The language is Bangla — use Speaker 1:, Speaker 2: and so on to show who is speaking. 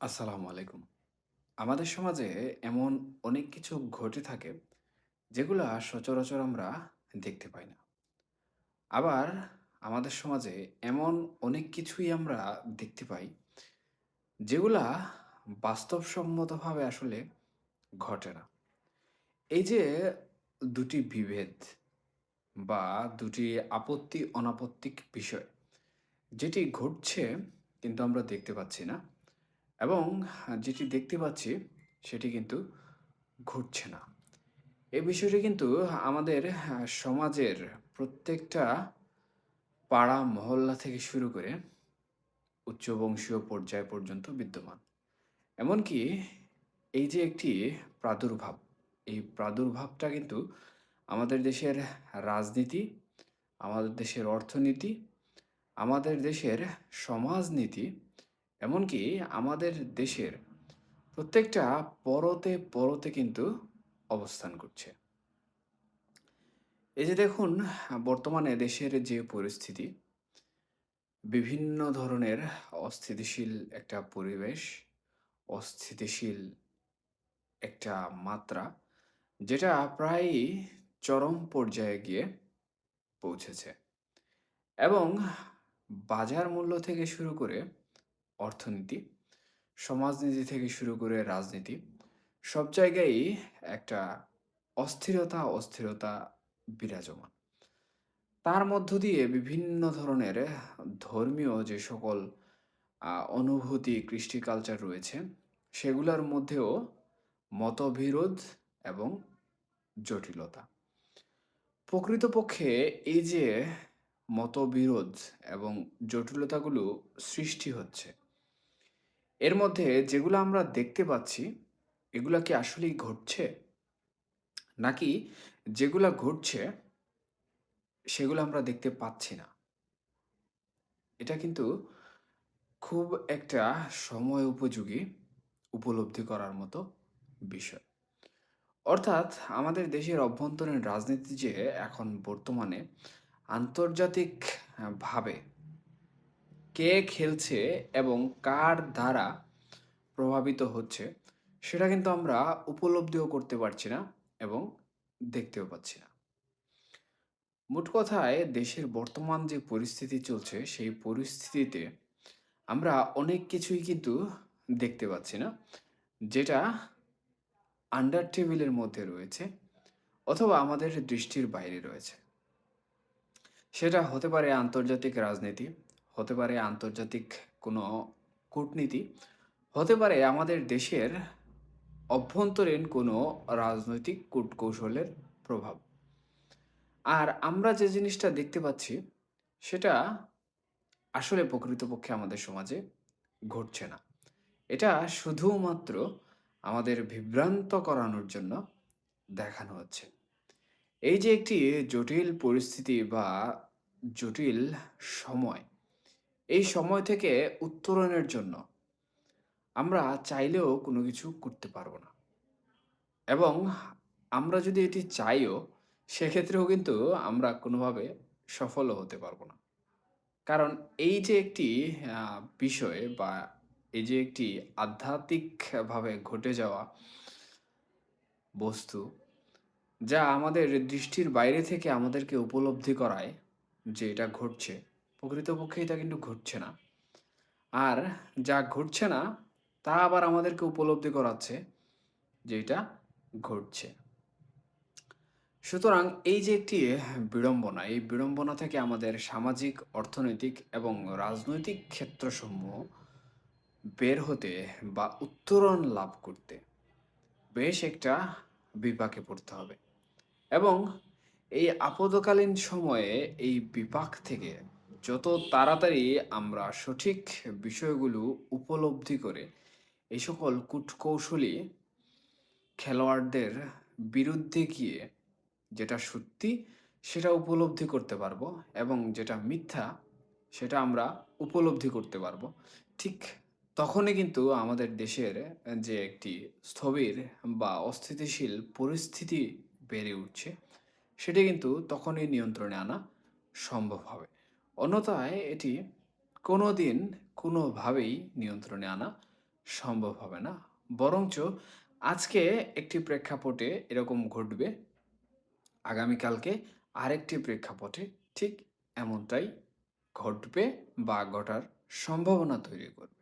Speaker 1: আসসালামু আলাইকুম। আমাদের সমাজে এমন অনেক কিছু ঘটে থাকে যেগুলা সচরাচর আমরা দেখতে পাই না। আবার আমাদের সমাজে এমন অনেক কিছুই আমরা দেখতে পাই যেগুলা বাস্তবসম্মতভাবে আসলে ঘটে না। এই যে দুটি বিভেদ বা দুটি আপত্তি অনাপত্তিক বিষয়, যেটি ঘটছে কিন্তু আমরা দেখতে পাচ্ছি না এবং যেটি দেখতে পাচ্ছি সেটি কিন্তু ঘটছে না। এই বিষয়টি কিন্তু আমাদের সমাজের প্রত্যেকটা পাড়া মহল্লা থেকে শুরু করে উচ্চবংশীয় পর্যায় পর্যন্ত বিদ্যমান। এমনকি এই যে একটি প্রাদুর্ভাব, এই প্রাদুর্ভাবটা কিন্তু আমাদের দেশের রাজনীতি, আমাদের দেশের অর্থনীতি, আমাদের দেশের সমাজনীতি, এমনকি আমাদের দেশের প্রত্যেকটা পরতে, পরতে কিন্তু অবস্থান করছে। এই যে দেখুন বর্তমানে দেশের যে পরিস্থিতি, বিভিন্ন ধরনের অস্থিতিশীল একটা পরিবেশ, অস্থিতিশীল একটা মাত্রা, যেটা প্রায়ই চরম পর্যায়ে গিয়ে পৌঁছেছে। এবং বাজার মূল্য থেকে শুরু করে অর্থনীতি, সমাজনীতি থেকে শুরু করে রাজনীতি, সব জায়গায়ই একটা অস্থিরতা, অস্থিরতা বিরাজমান। তার মধ্য দিয়ে বিভিন্ন ধরনের ধর্মীয় যে সকল অনুভূতি, কৃষ্টি কালচার রয়েছে, সেগুলোর মধ্যেও মতবিরোধ এবং জটিলতা। প্রকৃতপক্ষে এই যে মতবিরোধ এবং জটিলতাগুলো সৃষ্টি হচ্ছে, এর মধ্যে যেগুলো আমরা দেখতে পাচ্ছি, এগুলা কি আসলেই ঘটছে? নাকি যেগুলা ঘটছে, সেগুলো আমরা দেখতে পাচ্ছি না? এটা কিন্তু খুব একটা সময় উপযোগী উপলব্ধি করার মতো বিষয়। অর্থাৎ আমাদের দেশের অভ্যন্তরীণ রাজনীতি যে এখন বর্তমানে আন্তর্জাতিক আ ভাবে কে খেলছে এবং কার দ্বারা প্রভাবিত হচ্ছে, সেটা কিন্তু আমরা উপলব্ধিও করতে পারছি না এবং দেখতেও পাচ্ছি না। মোট কথায় দেশের বর্তমান যে পরিস্থিতি চলছে, সেই পরিস্থিতিতে আমরা অনেক কিছুই কিন্তু দেখতে পাচ্ছি না। যেটা আন্ডার টেবিলের মধ্যে রয়েছে অথবা আমাদের দৃষ্টির বাইরে রয়েছে। সেটা হতে পারে আন্তর্জাতিক রাজনীতি, হতে পারে আন্তর্জাতিক কোনো কূটনীতি, হতে পারে আমাদের দেশের অভ্যন্তরীণ কোনো রাজনৈতিক কূটকৌশলের প্রভাব। আর আমরা যে জিনিসটা দেখতে পাচ্ছি, সেটা আসলে প্রকৃতপক্ষে আমাদের সমাজে ঘটছে না। এটা শুধুমাত্র আমাদের বিভ্রান্ত করানোর জন্য দেখানো হচ্ছে। এই যে একটি জটিল পরিস্থিতি বা জটিল সময়, এই সময় থেকে উত্তরণের জন্য আমরা চাইলেও কোনো কিছু করতে পারব না। এবং আমরা যদি এটি চাইও, সেক্ষেত্রেও কিন্তু আমরা কোনোভাবে সফলও হতে পারব না। কারণ এই যে একটি বিষয় বা এই যে একটি আধ্যাত্মিকভাবে ঘটে যাওয়া বস্তু, যা আমাদের দৃষ্টির বাইরে থেকে আমাদেরকে উপলব্ধি করায় যে এটা ঘটছে, প্রকৃতপক্ষে এটা কিন্তু ঘটছে না। আর যা ঘটছে না, তা আবার আমাদেরকে উপলব্ধি করাচ্ছে যে এটা ঘটছে। সুতরাং এই যে একটি বিড়ম্বনা, এই বিড়ম্বনা থেকে আমাদের সামাজিক, অর্থনৈতিক এবং রাজনৈতিক ক্ষেত্রসমূহ বের হতে বা উত্তরণ লাভ করতে বেশ একটা বিপাকে পড়তে হবে। এবং এই আপদকালীন সময়ে এই বিপাক থেকে যত তাড়াতাড়ি আমরা সঠিক বিষয়গুলো উপলব্ধি করে এই সকল কূটকৌশলী খেলোয়াড়দের বিরুদ্ধে গিয়ে যেটা সত্যি, সেটা উপলব্ধি করতে পারব এবং যেটা মিথ্যা, সেটা আমরা উপলব্ধি করতে পারব। ঠিক তখনই কিন্তু আমাদের দেশের যে একটি স্থবির বা অস্থিতিশীল পরিস্থিতি বেড়ে উঠছে, সেটি কিন্তু তখনই নিয়ন্ত্রণে আনা সম্ভব হবে। অন্যথায় এটি কোনো দিন কোনোভাবেই নিয়ন্ত্রণে আনা সম্ভব হবে না। বরঞ্চ আজকে একটি প্রেক্ষাপটে এরকম ঘটবে। আগামীকালকে আরেকটি প্রেক্ষাপটে ঠিক এমনটাই ঘটবে বা ঘটার সম্ভাবনা তৈরি করবে।